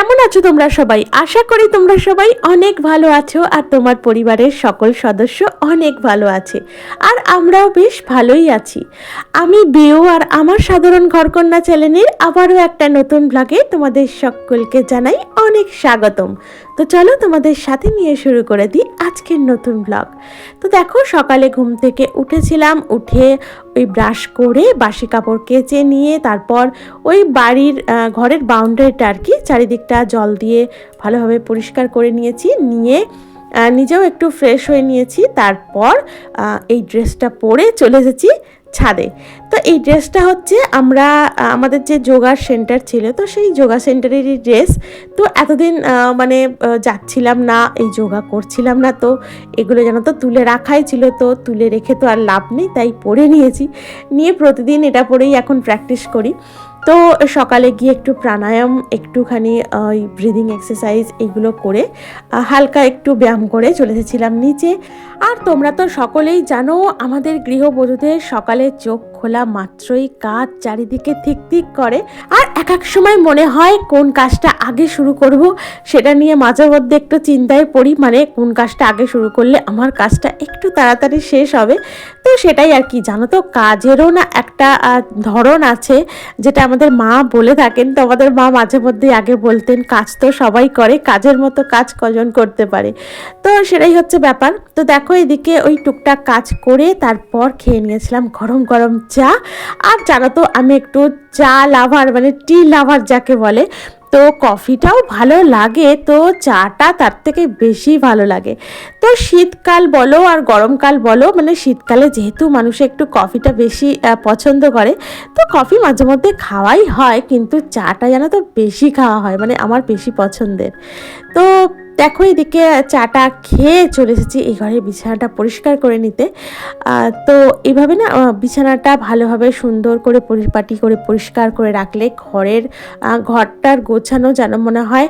কেমন আছো তোমরা সবাই? আশা করি তোমরা সবাই অনেক ভালো আছো আর তোমার পরিবারের সকল সদস্য অনেক ভালো আছে। আর আমরাও বেশ ভালোই আছি। আমি বেও আর আমার সাধারণ ঘরকন্যা চ্যানেলের আবারও একটা নতুন ব্লগে তোমাদের সকলকে জানাই অনেক স্বাগতম। তো চলো তোমাদের সাথে নিয়ে শুরু করে দিই আজকের নতুন ব্লগ তো দেখো, সকালে ঘুম থেকে উঠেছিলাম, উঠে ওই ব্রাশ করে বাসি কাপড় কেচে নিয়ে তারপর ওই বাড়ির ঘরের বাউন্ডারিটা আর কি, চারিদিকটা জল দিয়ে ভালোভাবে পরিষ্কার করে নিয়েছি, নিয়ে নিজেও একটু ফ্রেশ হয়ে নিয়েছি। তারপর এই ড্রেসটা পরে চলে এসেছি ছাদে। তো এই ড্রেসটা হচ্ছে আমরা আমাদের যে যোগা সেন্টার ছিল, তো সেই যোগা সেন্টারেরই ড্রেস। তো এতদিন মানে যাচ্ছিলাম না, এই যোগা করছিলাম না, তো এগুলো যেন তো তুলে রাখাই ছিল, তো তুলে রেখে তো আর লাভ নেই, তাই পরে নিয়েছি। নিয়ে প্রতিদিন এটা পরেই এখন প্র্যাকটিস করি। তো সকালে গিয়ে একটু প্রাণায়াম, একটুখানি ওই ব্রিদিং এক্সারসাইজ এগুলো করে হালকা একটু ব্যায়াম করে চলে এসেছিলাম নিচে। আর তোমরা তো সকলেই জানো, আমাদের গৃহবধূদের সকালে চোখ খোলা মাত্রই কাজ চারিদিকে থিক থিক করে। আর এক এক সময় মনে হয় কোন কাজটা আগে শুরু করব, সেটা নিয়ে মাঝে মধ্যে একটু চিন্তায় পড়ি মানে কোন কাজটা আগে শুরু করলে আমার কাজটা একটু তাড়াতাড়ি শেষ হবে। তো সেটাই আর কি, জানো তো, কাজেরও না একটা ধরন আছে, যেটা আমাদের মা বলে থাকেন। তো আমাদের মা মাঝে মধ্যে আগে বলতেন, কাজ তো সবাই করে, কাজের মতো কাজ কজন করতে পারে? তো সেটাই হচ্ছে ব্যাপার। তো দেখো এদিকে ওই টুকটাক কাজ করে তারপর খেয়ে নিয়েছিলাম গরম গরম চা আর জানো তো, আমি একটু চা লাভার মানে টি লাভার যাকে বলে, তো কফিটাও ভালো লাগে, তো চাটা তার থেকে বেশি ভালো লাগে। তো শীতকাল বলো আর গরমকাল বলো মানে শীতকালে যেহেতু মানুষ একটু কফিটা বেশি পছন্দ করে, তো কফি মাঝে মধ্যে খাওয়াই হয়, কিন্তু চাটা যেন তো বেশি খাওয়া হয় মানে আমার বেশি পছন্দের। তো দেখো, এদিকে চাটা খেয়ে চলে এসেছি। এই ঘরের বিছানাটা পরিষ্কার করে নিতে। তো এইভাবে না বিছানাটা ভালোভাবে সুন্দর করে পরিপাটি করে, পরিষ্কার করে রাখলে ঘরের ঘরটার গোছানো যেন মনে হয়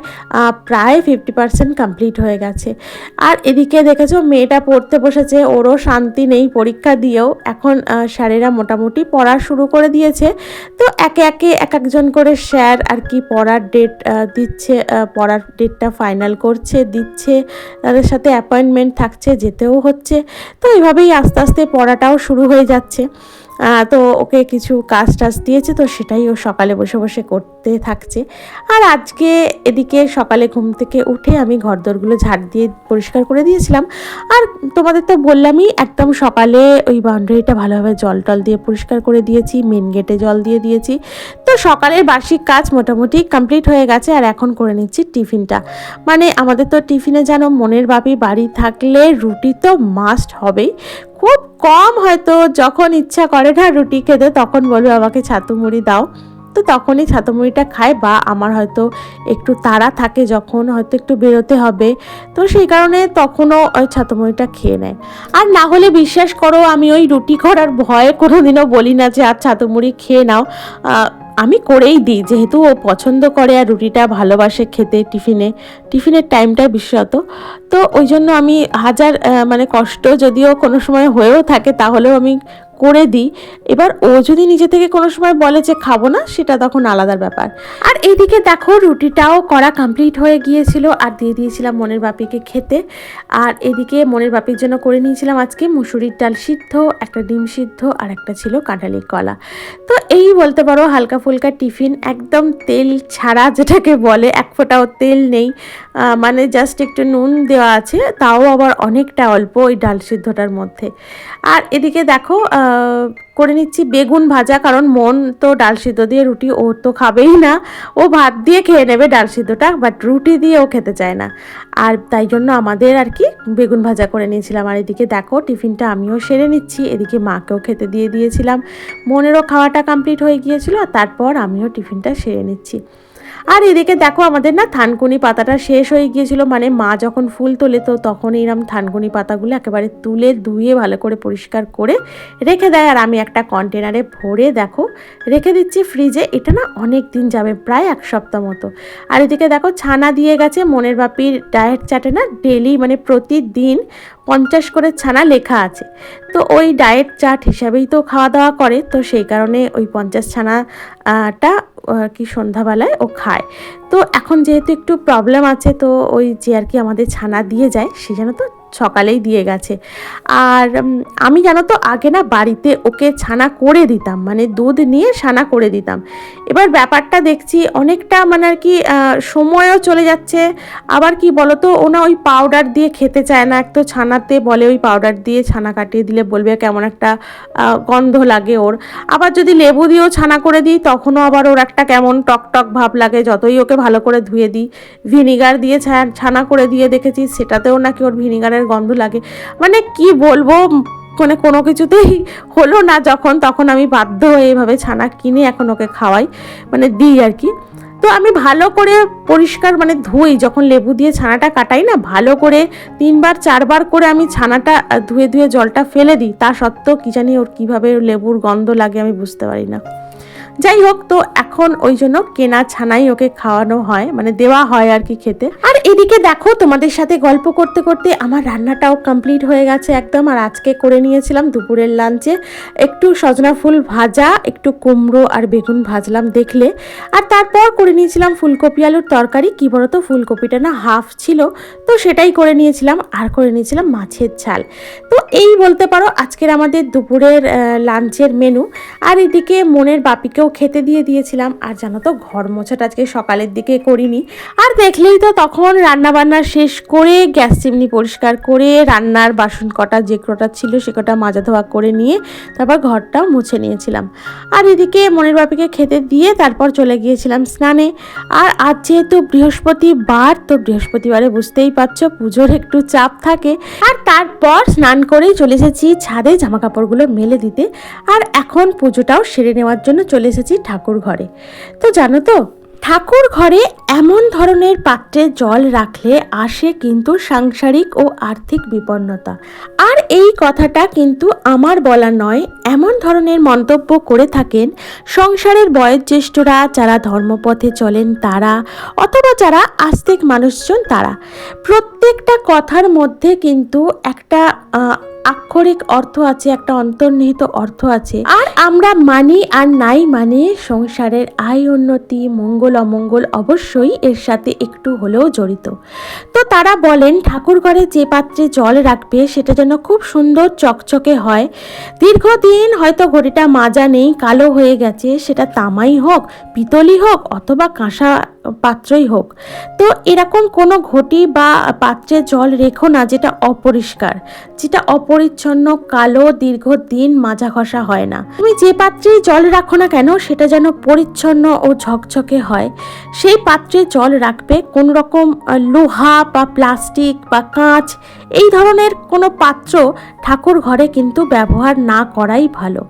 প্রায় ফিফটি পার্সেন্ট কমপ্লিট হয়ে গেছে। আর এদিকে দেখেছ, মেয়েটা পড়তে বসেছে, ওরও শান্তি নেই পরীক্ষা দিয়েও। এখন স্যারেরা মোটামুটি পড়া শুরু করে দিয়েছে। তো একে একে এক একজন করে স্যার আর কি পড়ার ডেট দিচ্ছে পড়ার ডেটটা ফাইনাল করছে। দিচ্ছে, তাদের সাথে অ্যাপয়েন্টমেন্ট থাকছে, যেতেও হচ্ছে। তো এইভাবেই আস্তে আস্তে পড়াটাও শুরু হয়ে যাচ্ছে। তো ওকে কিছু কাজ টাজ দিয়েছে, তো সেটাই ও সকালে বসে বসে করতে থাকছে। আর আজকে এদিকে সকালে ঘুম থেকে উঠে আমি ঘরদোরগুলো ঝাড় দিয়ে পরিষ্কার করে দিয়েছিলাম। আর তোমাদের তো বললামই, একদম সকালে ওই বাউন্ডারিটা ভালোভাবে জল টল দিয়ে পরিষ্কার করে দিয়েছি মেন গেটে জল দিয়ে দিয়েছি। তো সকালের বার্ষিক কাজ মোটামুটি কমপ্লিট হয়ে গেছে, আর এখন করে নিচ্ছি টিফিনটা। মানে আমাদের তো টিফিনে যেন মনের বাপি বাড়ি থাকলে রুটি তো মাস্ট হবেই। খুব কম হয়তো যখন ইচ্ছা করে না রুটি খেতে, তখন বলবে আমাকে ছাতু মুড়ি দাও। তো তখনই ছাতু মুড়িটা খায় বা আমার হয়তো একটু তাড়া থাকে যখন হয়তো একটু বেরোতে হবে। তো সেই কারণে তখনও ওই ছাতু মুড়িটা খেয়ে নেয়। আর না হলে বিশ্বাস করো, আমি ওই রুটি করার ভয়ে কোনোদিনও বলি না যে, আর ছাতু মুড়ি খেয়ে নাও। আমি করেই দিই, যেহেতু ও পছন্দ করে আর রুটিটা ভালোবাসে খেতে টিফিনে। টিফিনের টাইমটা বিশেষত। তো ওই জন্য আমি হাজার মানে কষ্ট যদিও কোনো সময় হয়েও থাকে, তাহলেও আমি করে দিই। এবার ও যদি নিজে থেকে কোনো সময় বলে যে খাব না, সেটা তখন আলাদার ব্যাপার। আর এইদিকে দেখো, রুটিটাও করা কমপ্লিট হয়ে গিয়েছিল। আর দিয়ে দিয়েছিলাম মনের বাপিকে খেতে। আর এদিকে মনের বাপির জন্য করে নিয়েছিলাম আজকে মুসুরির ডাল সিদ্ধ, একটা ডিম সিদ্ধ আর একটা ছিল কাঁঠালি কলা। তো এই বলতে পারো, হালকা ফুলকা টিফিন, একদম তেল ছাড়া যেটাকে বলে, এক ফোঁটাও তেল নেই। মানে জাস্ট একটু নুন দেওয়া আছে, তাও আবার অনেকটা অল্প ওই ডাল সিদ্ধটার মধ্যে। আর এদিকে দেখো করে নিচ্ছি বেগুন ভাজা, কারণ মন তো ডাল সিদ্ধ দিয়ে রুটি ও তো খাবেই না। ও ভাত দিয়ে খেয়ে নেবে ডাল সিদ্ধটা বাট রুটি দিয়ে ও খেতে চায় না। আর তাই জন্য আমাদের আর কি বেগুন ভাজা করে নিয়েছিলাম। আর এদিকে দেখো, টিফিনটা আমিও সেরে নিচ্ছি। এদিকে মাকেও খেতে দিয়ে দিয়েছিলাম। মনেরও খাওয়াটা কমপ্লিট হয়ে গিয়েছিল তারপর আমিও টিফিনটা সেরে নিচ্ছি। আর এদিকে দেখো আমাদের না থানকুনি পাতাটা শেষ হয়ে গিয়েছিল মানে মা যখন ফুল তোলে তো তখন এইরকম থানকুনি পাতাগুলো একেবারে তুলে ধুয়ে ভালো করে পরিষ্কার করে রেখে দেয়। আর আমি একটা কন্টেনারে ভরে দেখো রেখে দিচ্ছি ফ্রিজে এটা না অনেক দিন যাবে প্রায় এক সপ্তাহ মতো। আর এদিকে দেখো ছানা দিয়ে গেছে মনের বাপির ডায়েট চাটে না ডেলি মানে প্রতিদিন পঞ্চাশ করে ছানা লেখা আছে। তো ওই ডায়েট চার্ট হিসাবেই তো খাওয়া দাওয়া করে তো সেই কারণে ওই পঞ্চাশ ছানা আহ, টা আর কি সন্ধ্যাবেলায় ও খায়। তো এখন যেহেতু একটু প্রবলেম আছে, তো ওই যে আর কি আমাদের ছানা দিয়ে যায় সে যেন তো সকালেই দিয়ে গেছে। আর আমি জানো তো, আগে না বাড়িতে ওকে ছানা করে দিতাম মানে দুধ নিয়ে ছানা করে দিতাম। এবার ব্যাপারটা দেখছি অনেকটা মানে আর কি সময়ও চলে যাচ্ছে। আবার কি বলতো, ও না ওই পাউডার দিয়ে খেতে চায় না। এক তো ছানাতে বলে ওই পাউডার দিয়ে ছানা কাটিয়ে দিলে বলবে কেমন একটা গন্ধ লাগে ওর। আবার যদি লেবু দিয়েও ছানা করে দিই, তখনও আবার ওর একটা কেমন টক টক ভাব লাগে, যতই ওকে ভালো করে ধুয়ে দিই। ভিনিগার দিয়ে ছানা করে দিয়ে দেখেছি, সেটাতেও নাকি ওর ভিনিগারের গন্ধ লাগে। মানে কি বলব মানে কোনো কিছুতেই হলো না যখন, তখন আমি বাধ্য হয়ে এইভাবে ছানা কিনে এখন ওকে খাওয়াই মানে দিই আর কি। তো আমি ভালো করে পরিষ্কার মানে ধুই, যখন লেবু দিয়ে ছানাটা কাটাই না, ভালো করে তিনবার, চারবার করে আমি ছানাটা ধুয়ে ধুয়ে জলটা ফেলে দিই। তা সত্ত্বেও কি জানি ওর কীভাবে লেবুর গন্ধ লাগে আমি বুঝতে পারি না। যাই হোক তো এখন ওই জন্য কেনা ছানাই ওকে খাওয়ানো হয় মানে দেওয়া হয় আর কি খেতে। আর এদিকে দেখো, তোমাদের সাথে গল্প করতে করতে আমার রান্নাটাও কমপ্লিট হয়ে গেছে একদম। আর আজকে করে নিয়েছিলাম দুপুরের লাঞ্চে একটু সজনা ফুল ভাজা, একটু কুমড়ো আর বেগুন ভাজলাম দেখলে। আর তারপর করে নিয়েছিলাম ফুলকপি আলুর তরকারি। কি বলতো, ফুলকপিটা না হাফ ছিল, তো সেটাই করে নিয়েছিলাম। আর করে নিয়েছিলাম মাছের ঝাল। তো এই বলতে পারো, আজকের আমাদের দুপুরের লাঞ্চের মেনু আর এদিকে মনের বাপিকেও খেতে দিয়ে দিয়েছিলাম। আর জানো তো, ঘর মোছাটা আজকে সকালের দিকে করিনি। আর দেখলেই তো তখন রান্না বান্না শেষ করে গ্যাস চিমনি পরিষ্কার করে রান্নার বাসন কটা যে কটা ছিল সে কটা মাজা ধোয়া করে নিয়ে তারপর ঘরটাও মুছে নিয়েছিলাম। আর এদিকে মনের বাপিকে খেতে দিয়ে তারপর চলে গিয়েছিলাম স্নানে। আর আজ যেহেতু বৃহস্পতিবার, তো বৃহস্পতিবারে বুঝতেই পারছ পুজোর একটু চাপ থাকে। আর তারপর স্নান করেই চলে এসেছি ছাদে জামা কাপড়গুলো মেলে দিতে। আর এখন পুজোটাও সেরে নেওয়ার জন্য চলে এসেছি ঠাকুর ঘরে। তো জানো তো, ঠাকুর ঘরে এমন ধরনের পাত্রে জল রাখলে আসে কিন্তু সাংসারিক ও আর্থিক বিপন্নতা। আর এই কথাটা কিন্তু আমার বলা নয়, এমন ধরনের মন্তব্য করে থাকেন সংসারের বয়োজ্যেষ্ঠরা যারা ধর্মপথে চলেন তারা, অথবা যারা আস্তিক মানুষজন তারা। প্রত্যেকটা কথার মধ্যে কিন্তু একটা আক্ষরিক অর্থ আছে, একটা অন্তর্নিহিত অর্থ আছে। আর আমরা মানি আর নাই মানে সংসারের আয়, উন্নতি, মঙ্গল, অমঙ্গল অবশ্যই এর সাথে একটু হলেও জড়িত। তো তারা বলেন, ঠাকুর ঘরে যে পাত্রে জল রাখবে, সেটা যেন খুব সুন্দর চকচকে হয়। দীর্ঘদিন হয়তো ঘড়িটা মাজা নেই, কালো হয়ে গেছে, সেটা তামাই হোক, পিতলই হোক, অথবা কাঁসা পাত্রই হোক। তো এরকম কোনো ঘটি বা পাত্রে জল রেখো না, যেটা অপরিষ্কার, যেটা অপরিচ্ছন্ন, কালো, দীর্ঘদিন মাজা ঘষা হয় না। তুমি যে পাত্রেই জল রাখো না কেন, সেটা যেন পরিচ্ছন্ন ও ঝকঝকে হয়। সেই পাত্রে জল রাখবে কোনো রকম লোহা বা প্লাস্টিক বা কাঁচ, এই ধরনের কোনো পাত্র ঠাকুর ঘরে কিন্তু ব্যবহার না করাই ভালো।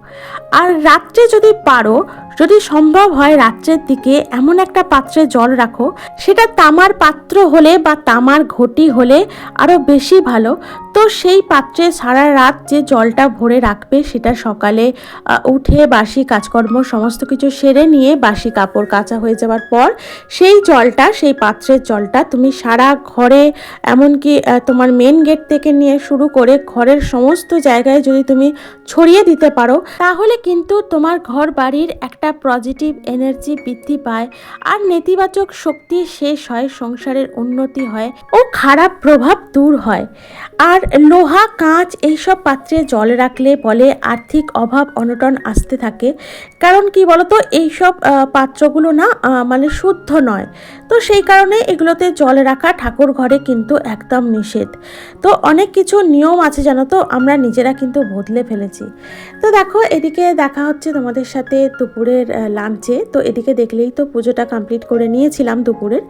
আর রাত্রে যদি পারো যদি সম্ভব হয় রাত্রের দিকে এমন একটা পাত্রে জল রাখো, সেটা তামার পাত্র হলে বা তামার ঘটি হলে আরও বেশি ভালো। তো সেই পাত্রে সারা রাত যে জলটা ভরে রাখবে, সেটা সকালে উঠে বাসি কাজকর্ম সমস্ত কিছু সেরে নিয়ে বাসি কাপড় কাচা হয়ে যাওয়ার পর সেই জলটা, সেই পাত্রের জলটা তুমি সারা ঘরে, এমনকি তোমার মেন গেট থেকে নিয়ে শুরু করে ঘরের সমস্ত জায়গায় যদি তুমি ছড়িয়ে দিতে পারো, তাহলে কিন্তু তোমার ঘর বাড়ির একটা পজিটিভ এনার্জি বৃদ্ধি পায় আর নেতিবাচক শক্তি শেষ হয়, সংসারের উন্নতি হয় ও খারাপ প্রভাব দূর হয়। আর লোহা, কাঁচ এইসব পাত্রে জল রাখলে বলে আর্থিক অভাব, অনটন আসতে থাকে। কারণ কি বলতো, এইসব পাত্রগুলো না মানে শুদ্ধ নয়। তো সেই কারণে এগুলোতে জল রাখা ঠাকুর ঘরে কিন্তু একদম নিষেধ। তো অনেক কিছু নিয়ম আছে জানো তো, আমরা নিজেরা কিন্তু বদলে ফেলেছি। তো দেখো, এদিকে দেখা হচ্ছে তোমাদের সাথে দুপুরের লাঞ্চে তো এদিকে দেখলেই তো পুজোটা কমপ্লিট করে নিয়েছিলাম দুপুরের।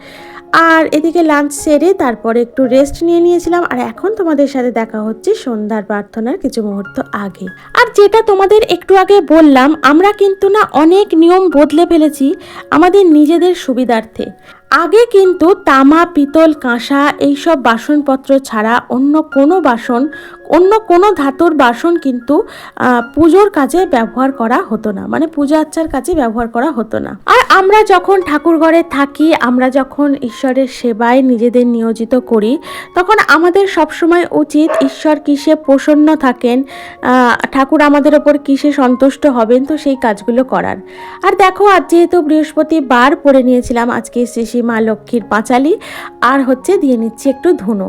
আর এদিকে লাঞ্চ সেরে তারপরে একটু রেস্ট নিয়ে নিয়েছিলাম। আর এখন তোমাদের সাথে দেখা হচ্ছে সন্ধ্যার প্রার্থনার কিছু মুহূর্ত আগে। আর যেটা তোমাদের একটু আগে বললাম, আমরা কিন্তু না অনেক নিয়ম বদলে ফেলেছি আমাদের নিজেদের সুবিধার্থে। আগে কিন্তু তামা, পিতল, কাঁসা এইসব বাসনপত্র ছাড়া অন্য কোনো বাসন, অন্য কোনো ধাতুর বাসন কিন্তু পুজোর কাজে ব্যবহার করা হতো না। মানে পূজা আর্চার কাজে ব্যবহার করা হতো না। আর আমরা যখন ঠাকুর ঘরে থাকি, আমরা যখন ঈশ্বরের সেবায় নিজেদের নিয়োজিত করি, তখন আমাদের সবসময় উচিত ঈশ্বর কিসে প্রসন্ন থাকেন ঠাকুর আমাদের ওপর কিসে সন্তুষ্ট হবেন, তো সেই কাজগুলো করার। আর দেখো, আজ যেহেতু বৃহস্পতিবার পরে নিয়েছিলাম আজকে শ্রী মা লক্ষ্মীর পাঁচালি, আর হচ্ছে দিয়ে নিচ্ছি একটু ধুনো।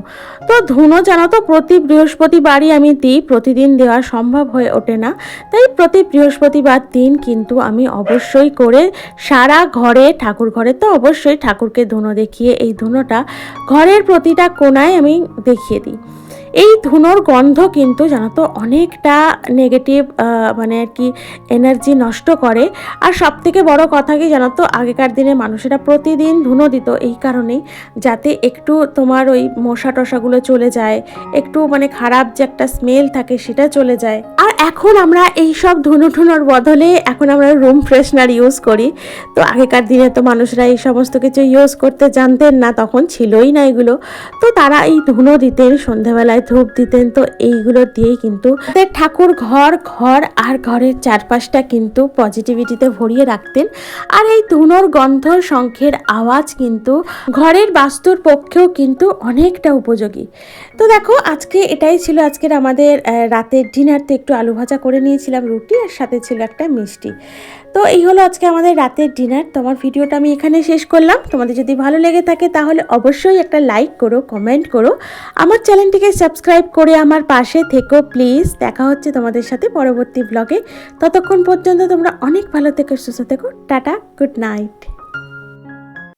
তো ধুনো জানো তো, প্রতি বৃহস্পতিবারই আমি দিই, প্রতিদিন দেওয়া সম্ভব হয়ে ওঠে না। তাই প্রতি বৃহস্পতিবার দিন কিন্তু আমি অবশ্যই করে সারা ঘরে, ঠাকুর ঘরে তো অবশ্যই ঠাকুরকে ধুনো দেখিয়ে এই ধুনোটা ঘরের প্রতিটা কোনায় আমি দেখিয়ে দিই। এই ধুনোর গন্ধ কিন্তু জানো তো অনেকটা নেগেটিভ মানে আর কি এনার্জি নষ্ট করে। আর সব থেকে বড় কথা কি জানো তো আগেকার দিনে মানুষেরা প্রতিদিন ধুনো দিত এই কারণেই, যাতে একটু তোমার ওই মশা টশাগুলো চলে যায়, একটু মানে খারাপ যে একটা স্মেল থাকে সেটা চলে যায়। আর এখন আমরা এই সব ধুনো ঠুনোর বদলে এখন আমরা রুম ফ্রেশনার ইউজ করি। তো আগেকার দিনে তো মানুষরা এই সমস্ত কিছু ইউজ করতে জানতেন না, তখন ছিলই না এগুলো। তো তারা এই ধুনো দিতেন, সন্ধেবেলায় ধূপ দিতেন, তো এইগুলো দিয়েই কিন্তু ঠাকুর ঘর ঘর আর ঘরের চারপাশটা কিন্তু পজিটিভিটিতে ভরিয়ে রাখতেন। আর এই ধুনোর গন্ধ, শঙ্খের আওয়াজ কিন্তু ঘরের বাস্তুর পক্ষেও কিন্তু অনেকটা উপযোগী। তো দেখো, আজকে এটাই ছিল আজকের আমাদের রাতের ডিনার তো একটু আলু ভাজা করে নিয়েছিলাম, রুটি আর সাথে ছিল একটা মিষ্টি। তো এই হলো আজকে আমাদের রাতের ডিনার। তোমার ভিডিওটা আমি এখানে শেষ করলাম। তোমাদের যদি ভালো লেগে থাকে তাহলে অবশ্যই একটা লাইক করো, কমেন্ট করো। আমার চ্যানেলটিকে সাবস্ক্রাইব করে আমার পাশে থেকো প্লিজ। দেখা হচ্ছে তোমাদের সাথে পরবর্তী ব্লগে ততক্ষণ পর্যন্ত তোমরা অনেক ভালো থেকো, সুস্থ থেকো। Tata, good night.